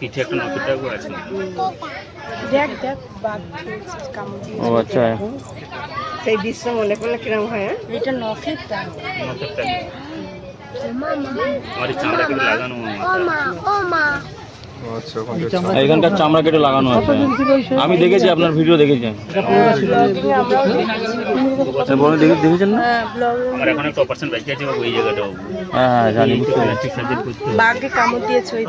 কিছু একটা নতুন টাকু আছে দেখ দেখ বাঘ খেয়েছে, ও আচ্ছা। সেই দৃশ্য মনে করলে কিরম হয় হ্যাঁ? এটা টাকু আমার এই চামড়া কেটে লাগানো মাথা আচ্ছা এখানকার চামড়া কেটে লাগানো আছে। আমি দেখেছি আপনার ভিডিও দেখেছি আমরাও আচ্ছা, দেখে- দেখেছেন না? হ্যাঁ আমার এখন একটা অপারেশন বাকি আছে বাবু জায়গাটা হ্যাঁ হ্যাঁ জানি। বাঘে কামড় দিয়েছে ওই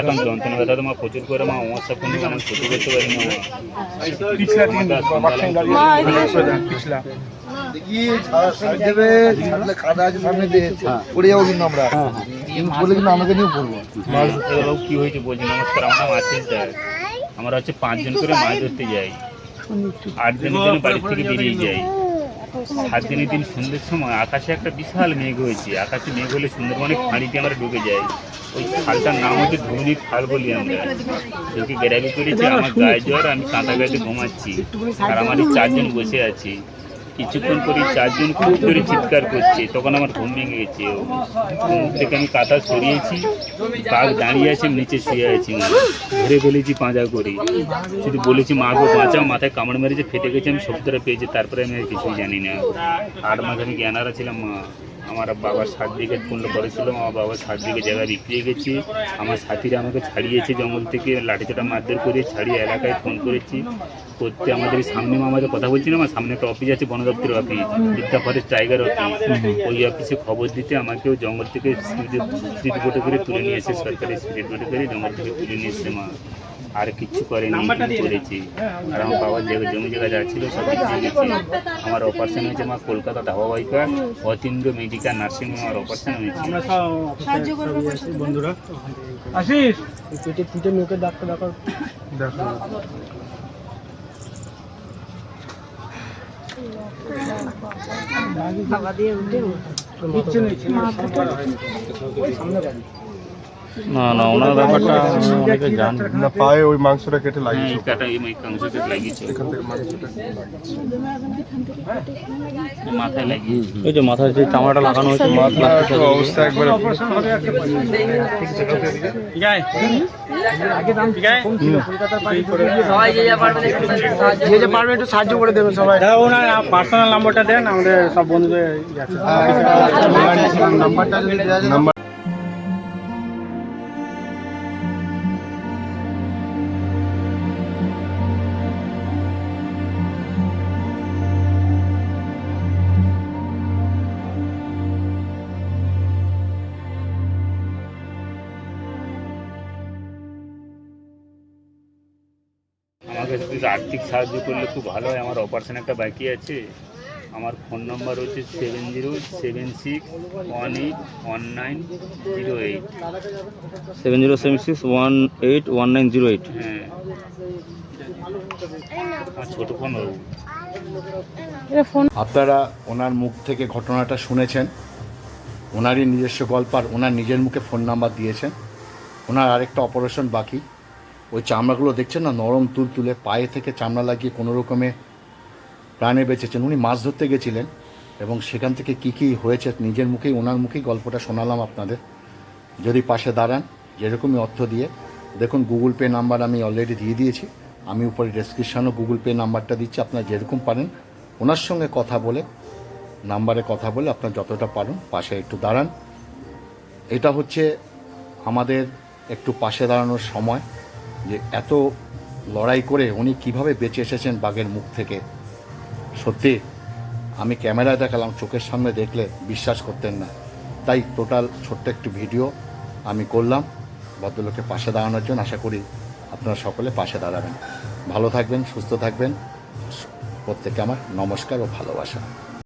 এখন যন্ত্রণা ব্যথা তোমার প্রচুর করে মা অমাবস্যা পূর্ণিমা আমি ক্ষতি করতে পারি না। কি হয়েছে বলছি নমস্কার আমার নাম আশিস দাস আমরা হচ্ছে পাঁচজন করে মাছ ধরতে যাই। বাড়ি থেকে বেরিয়ে যাই। সাত দিনের দিন সন্ধ্যের সময় আকাশে একটা বিশাল মেঘ হয়েছে। আকাশে মেঘ হলে সুন্দরবনে খাঁড়িতে আমরা ঢুকে যাই। ওই খালটার নাম হচ্ছে ধুবনি খাল বলি আমরা। গ্যারাবি করেছি? আমার গায়ে জ্বর আমি কাঁটা গাড়িতে ঘুমাচ্ছি। আর আমার চারজন বসে আছি। কিছুক্ষণ পরে চারজন খুব জোরে চিৎকার করছে। তখন আমার ঘুম ভেঙে গেছে। ও থেকে আমি কাঁথা সরিয়েছি, বাঘ দাঁড়িয়ে আছে নিচে শুয়ে আছি। ধরে ফেলেছি পাঁজা করে। শুধু বলেছি, মা গো, বাঁচাও, মাথায় কামড় মেরেছে, ফেটে গেছে, আমি শব্দটা পেয়েছি, তারপরে আমি আর কিছুই জানি না। আট মাস আমি জ্ঞানারা ছিলাম, মা। আমার বাবার সাত বিঘে পূর্ণ করেছিল আমার বাবার সাত জায়গা বিক্রি গেছি। আমার সাথীরা আমাকে ছাড়িয়েছে জঙ্গল থেকে, লাঠিচোটা মারধর করে ছাড়িয়ে এলাকায় ফোন করেছি। করতে আমাদের সামনে আমাদের কথা বলছি না আমার সামনে একটা অফিস আছে বন দপ্তরের অফিস বিদ্যা ফরেস্ট টাইগার অফিস ওই অফিসে খবর দিতে আমাকেও জঙ্গল থেকে স্পিড বোটে করে তুলে নিয়ে এসে সরকারি স্পিড বোটে করে জঙ্গল থেকে তুলে নিয়ে এসছে মা। আর কিচ্ছু করেনি করেছি? আর আমার বাবার জায়গা জমি জায়গা যা ছিল সব কিছু আমার অপারেশন হয়েছে আমার কলকাতা ধাবাবাহিকা অতীন্দ্র মেডিকেল নার্সিং আমার অপারেশন হয়েছে দেখো খাওয়া দিয়ে উঠে না না ওনার ব্যাপারটা অনেকে জানি। না পায়ে ওই মাংসটা কেটে হ্যাঁ লাগিয়েছে কাটা এই কাংসতে লাগিয়েছে। এখান থেকে মাংসটা মাথায় লাগিয়েছে। ওই যে মাথায় যে চামড়াটা লাগানো হয়েছে মাথা তো অবস্থা একবারে যে যে পারবে একটু সাহায্য করে দেবেন সবাই। পার্সোনাল নাম্বারটা দেন আমাদের সব বন্ধুদের নাম্বারটা যদি দেওয়া যায় নাম্বার আমাকে যদি আর্থিক সাহায্য করলে খুব ভালো হয়। আমার অপারেশন একটা বাকি আছে। আমার ফোন নম্বর হচ্ছে seven zero seven six one eight one nine zero eight seven zero seven six one eight one nine zero eight হ্যাঁ। আমার ছোটো ফোন বাবু। আপনারা ওনার মুখ থেকে ঘটনাটা শুনেছেন। ওনারই নিজস্ব গল্প আর ওনার নিজের মুখে ফোন নাম্বার দিয়েছেন। ওনার আরেকটা অপারেশন বাকি। ওই চামড়াগুলো দেখছেন না? নরম তুল তুলে পায়ে থেকে চামড়া লাগিয়ে কোনো রকমে প্রাণে বেঁচেছেন। উনি মাছ ধরতে গেছিলেন এবং সেখান থেকে কি কি হয়েছে নিজের মুখেই, ওনার মুখেই গল্পটা শোনালাম আপনাদের। যদি পাশে দাঁড়ান, যেরকমই অর্থ দিয়ে, দেখুন গুগল পে নাম্বার আমি অলরেডি দিয়ে দিয়েছি। আমি উপরে ডেসক্রিপশানও গুগল পে নাম্বারটা দিচ্ছি, আপনারা যেরকম পারেন। ওনার সঙ্গে কথা বলে নাম্বারে কথা বলে আপনার যতটা পারেন পাশে একটু দাঁড়ান। এটা হচ্ছে আমাদের একটু পাশে দাঁড়ানোর সময়। যে এত লড়াই করে উনি কীভাবে বেঁচে এসেছেন বাঘের মুখ থেকে? সত্যি, আমি ক্যামেরায় দেখালাম, চোখের সামনে দেখলে বিশ্বাস করতেন না। তাই টোটাল ছোট্ট একটু ভিডিও আমি করলাম। ভদ্রলোকের পাশে দাঁড়ানোর জন্য আশা করি আপনারা সকলে পাশে দাঁড়াবেন। ভালো থাকবেন, সুস্থ থাকবেন। প্রত্যেকে আমার নমস্কার ও ভালোবাসা।